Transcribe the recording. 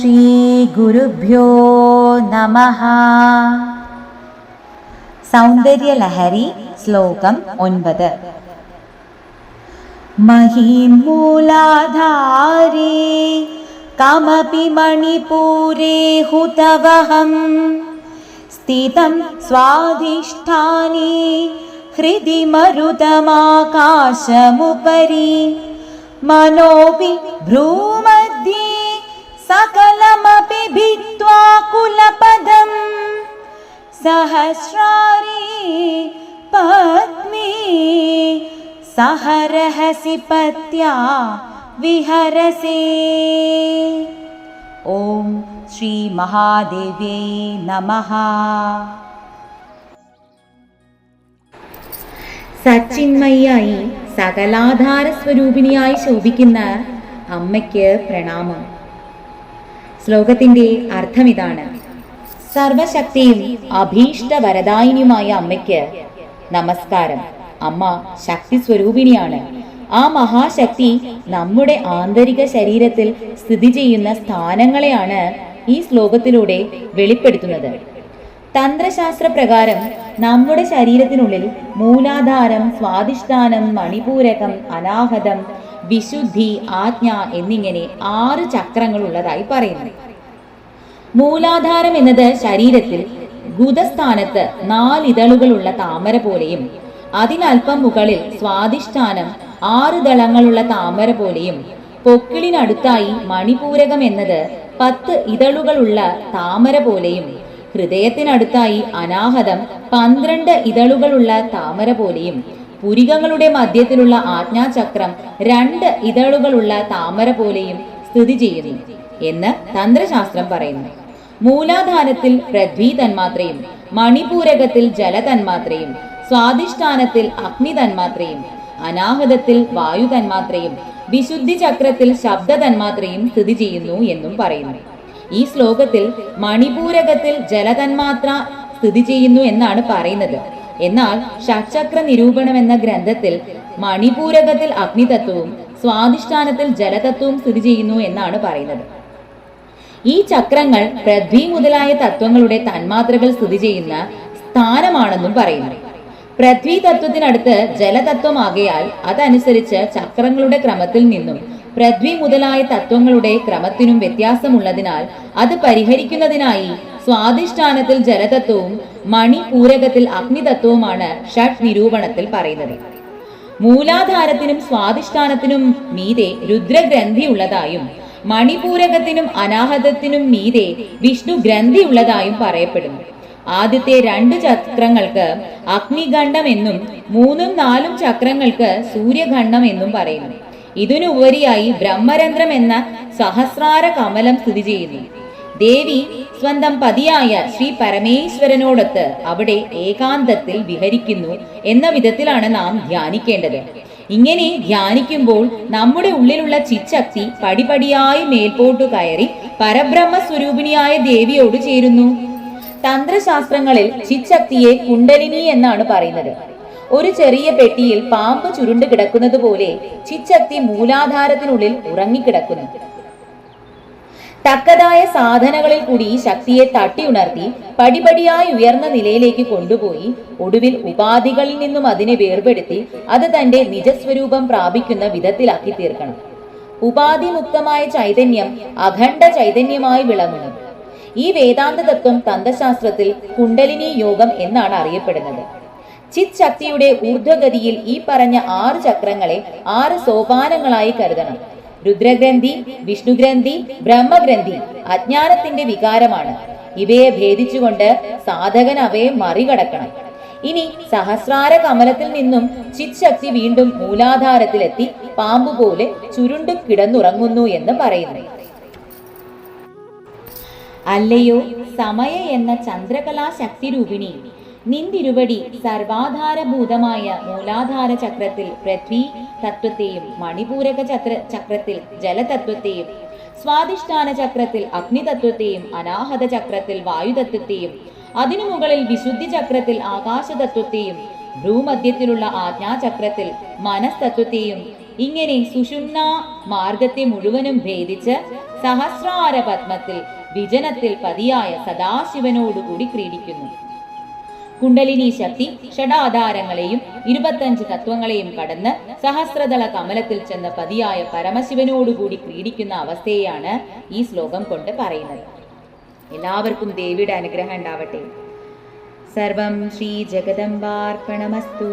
ശ്രീഗുരുഭ്യോ നമ. സൗന്ദര്യലഹരി ശ്ലോകം ഒൻപത്. മഹീമൂലാധാരേ കമപി മണിപൂരേ ഹുതവഹം. സ്ഥിതം സ്വാധിഷ്ഠാനേ ഹൃദി മരുതമാകാശമുപരി മനോപി ഭ്രൂമ सहस्रारी पत्नी सहरहसि पत्या विहरसे ॐ श्रीमहादेव्यै नमः സച്ചിന്മയായി സകലാധാര സ്വരൂപിണിയായി ശോഭിക്കുന്ന അമ്മയ്ക്ക് പ്രണാമം ശ്ലോകത്തിന്റെ അർത്ഥം ഇതാണ് സർവശക്തിയും അഭീഷ്ട വരദായിനിയുമായ അമ്മയ്ക്ക് നമസ്കാരം. അമ്മ ശക്തി സ്വരൂപിണിയാണ് ആ മഹാശക്തി നമ്മുടെ ആന്തരിക ശരീരത്തിൽ സ്ഥിതി ചെയ്യുന്ന സ്ഥാനങ്ങളെയാണ് ഈ ശ്ലോകത്തിലൂടെ വെളിപ്പെടുത്തുന്നത്. തന്ത്രശാസ്ത്ര പ്രകാരം നമ്മുടെ ശരീരത്തിനുള്ളിൽ മൂലാധാരം സ്വാധിഷ്ഠാനം മണിപൂരകം അനാഹതം വിശുദ്ധി ആജ്ഞ എന്നിങ്ങനെ ആറ് ചക്രങ്ങൾ ഉള്ളതായി പറയുന്നു. മൂലാധാരം എന്നത് ശരീരത്തിൽ ഗുദസ്ഥാനത്ത് നാലിതളുകളുള്ള താമര പോലെയും അതിനൽപ്പം മുകളിൽ സ്വാധിഷ്ഠാനം ആറ് ദളങ്ങളുള്ള താമര പോലെയും പൊക്കിളിനടുത്തായി മണിപൂരകം എന്നത് പത്ത് ഇതളുകളുള്ള താമര പോലെയും ഹൃദയത്തിനടുത്തായി അനാഹതം പന്ത്രണ്ട് ഇതളുകളുള്ള താമര പോലെയും പുരികങ്ങളുടെ മധ്യത്തിലുള്ള ആജ്ഞാചക്രം രണ്ട് ഇതളുകളുള്ള താമര പോലെയും സ്ഥിതി ചെയ്യുന്നു എന്ന് തന്ത്രശാസ്ത്രം പറയുന്നു. മൂലാധാരത്തിൽ പൃഥ്വി തന്മാത്രയും മണിപൂരകത്തിൽ ജലതന്മാത്രയും സ്വാധിഷ്ഠാനത്തിൽ അഗ്നി തന്മാത്രയും അനാഹതത്തിൽ വായു തന്മാത്രയും വിശുദ്ധി ചക്രത്തിൽ ശബ്ദ തന്മാത്രയും സ്ഥിതി ചെയ്യുന്നു എന്നും പറയുന്നു. ഈ ശ്ലോകത്തിൽ മണിപൂരകത്തിൽ ജലതന്മാത്ര സ്ഥിതി ചെയ്യുന്നു എന്നാണ് പറയുന്നത്. എന്നാൽ ഷക്ചക്ര നിരൂപണം എന്ന ഗ്രന്ഥത്തിൽ മണിപൂരകത്തിൽ അഗ്നിതത്വവും സ്വാധിഷ്ഠാനത്തിൽ ജലതത്വവും സ്ഥിതി ചെയ്യുന്നു എന്നാണ് പറയുന്നത്. ഈ ചക്രങ്ങൾ പൃഥ്വി മുതലായ തത്വങ്ങളുടെ തന്മാത്രകൾ സ്ഥിതി ചെയ്യുന്ന സ്ഥാനമാണെന്നും പറയുന്നു. പൃഥ്വി തത്വത്തിനടുത്ത് ജലതത്വമാകയാൽ അതനുസരിച്ച് ചക്രങ്ങളുടെ ക്രമത്തിൽ നിന്നും പൃഥ്വി മുതലായ തത്വങ്ങളുടെ ക്രമത്തിനും വ്യത്യാസമുള്ളതിനാൽ അത് പരിഹരിക്കുന്നതിനായി സ്വാധിഷ്ഠാനത്തിൽ ജലതത്വവും മണിപൂരകത്തിൽ അഗ്നിതത്വവുമാണ് ഷഡ് നിരൂപണത്തിൽ പറയുന്നത്. മൂലാധാരത്തിനും സ്വാധിഷ്ഠാനത്തിനും മീതെ രുദ്രഗ്രന്ഥി ഉള്ളതായും മണിപൂരകത്തിനും അനാഹതത്തിനും മീതെ വിഷ്ണു ഗ്രന്ഥി ഉള്ളതായും പറയപ്പെടുന്നു. ആദ്യത്തെ രണ്ട് ചക്രങ്ങൾക്ക് അഗ്നിഖണ്ഡം എന്നും മൂന്നും നാലും ചക്രങ്ങൾക്ക് സൂര്യഖണ്ഡം എന്നും പറയുന്നു. ഇതിനുപരിയായി ബ്രഹ്മരന്ധ്രം എന്ന സഹസ്രാര കമലം സ്ഥിതി ചെയ്യുന്നു. ദേവി സ്വന്തം പതിയായ ശ്രീ പരമേശ്വരനോടൊത്ത് അവിടെ ഏകാന്തത്തിൽ വിഹരിക്കുന്നു എന്ന വിധത്തിലാണ് നാം ധ്യാനിക്കേണ്ടത്. ഇങ്ങനെ ധ്യാനിക്കുമ്പോൾ നമ്മുടെ ഉള്ളിലുള്ള ചിച്ചക്തി പടിപടിയായി മേൽപോട്ടു കയറി പരബ്രഹ്മ സ്വരൂപിണിയായ ദേവിയോട് ചേരുന്നു. തന്ത്രശാസ്ത്രങ്ങളിൽ ചിച്ചക്തിയെ കുണ്ടലിനി എന്നാണ് പറയുന്നത്. ഒരു ചെറിയ പെട്ടിയിൽ പാമ്പ് ചുരുണ്ട് കിടക്കുന്നത് പോലെ ചിച്ചക്തി മൂലാധാരത്തിനുള്ളിൽ ഉറങ്ങിക്കിടക്കുന്നു. തക്കതായ സാധനങ്ങളിൽ കൂടി ഈ ശക്തിയെ തട്ടി ഉണർത്തി പടിപടിയായി ഉയർന്ന നിലയിലേക്ക് കൊണ്ടുപോയി ഒടുവിൽ ഉപാധികളിൽ നിന്നും അതിനെ വേർപെടുത്തി അത് തന്റെ നിജസ്വരൂപം പ്രാപിക്കുന്ന വിധത്തിലാക്കി തീർക്കണം. ഉപാധിമുക്തമായ ചൈതന്യം അഖണ്ഡ ചൈതന്യമായി വിളങ്ങുന്നു ഈ വേദാന്ത തത്വം തന്ത്രശാസ്ത്രത്തിൽ കുണ്ടലിനി യോഗം എന്നാണ് അറിയപ്പെടുന്നത്. ചിത് ശക്തിയുടെ ഊർധ്വഗതിയിൽ ഈ പറഞ്ഞ ആറ് ചക്രങ്ങളെ ആറ് സോപാനങ്ങളായി കരുതണം. രുദ്രഗ്രന്ഥി വിഷ്ണുഗ്രന്ഥി ബ്രഹ്മഗ്രന്ഥി അജ്ഞാനത്തിന്റെ വികാരമാണ്. ഇവയെ ഭേദിച്ചുകൊണ്ട് സാധകൻ അവയെ മറികടക്കണം. ഇനി സഹസ്രാര കമലത്തിൽ നിന്നും ചിത് ശക്തി വീണ്ടും മൂലാധാരത്തിലെത്തി പാമ്പ് പോലെ ചുരുണ്ടു കിടന്നുറങ്ങുന്നു എന്ന് പറയുന്നു. അല്ലയോ സമയ എന്ന ചന്ദ്രകലാ ശക്തിരൂപിണി നിന്തിരുവടി സർവാധാരഭൂതമായ മൂലാധാര ചക്രത്തിൽ പൃഥ്വി തത്വത്തെയും മണിപൂരക ചക്ര ചക്രത്തിൽ ജലതത്വത്തെയും സ്വാധിഷ്ഠാന ചക്രത്തിൽ അഗ്നിതത്വത്തെയും അനാഹത ചക്രത്തിൽ വായുതത്വത്തെയും അതിനു മുകളിൽ വിശുദ്ധി ചക്രത്തിൽ ആകാശതത്വത്തെയും ഭ്രൂമധ്യത്തിലുള്ള ആജ്ഞാചക്രത്തിൽ മനസ്തത്വത്തെയും ഇങ്ങനെ സുഷുമ്ന മാർഗത്തെ മുഴുവനും ഭേദിച്ച് സഹസ്രാര പത്മത്തിൽ വിജനത്തിൽ പതിയായ സദാശിവനോടുകൂടി ക്രീഡിക്കുന്നു. കുണ്ടലിനി ശക്തി ഷഡാധാരങ്ങളെയും ഇരുപത്തഞ്ച് തത്വങ്ങളെയും കടന്ന് സഹസ്രതല കമലത്തിൽ ചെന്ന പതിയായ പരമശിവനോടുകൂടി ക്രീഡിക്കുന്ന അവസ്ഥയെയാണ് ഈ ശ്ലോകം കൊണ്ട് പറയുന്നത്. എല്ലാവർക്കും ദേവിയുടെ അനുഗ്രഹം ഉണ്ടാവട്ടെ. സർവം ശ്രീ ജഗദംബാർപ്പണമസ്തു.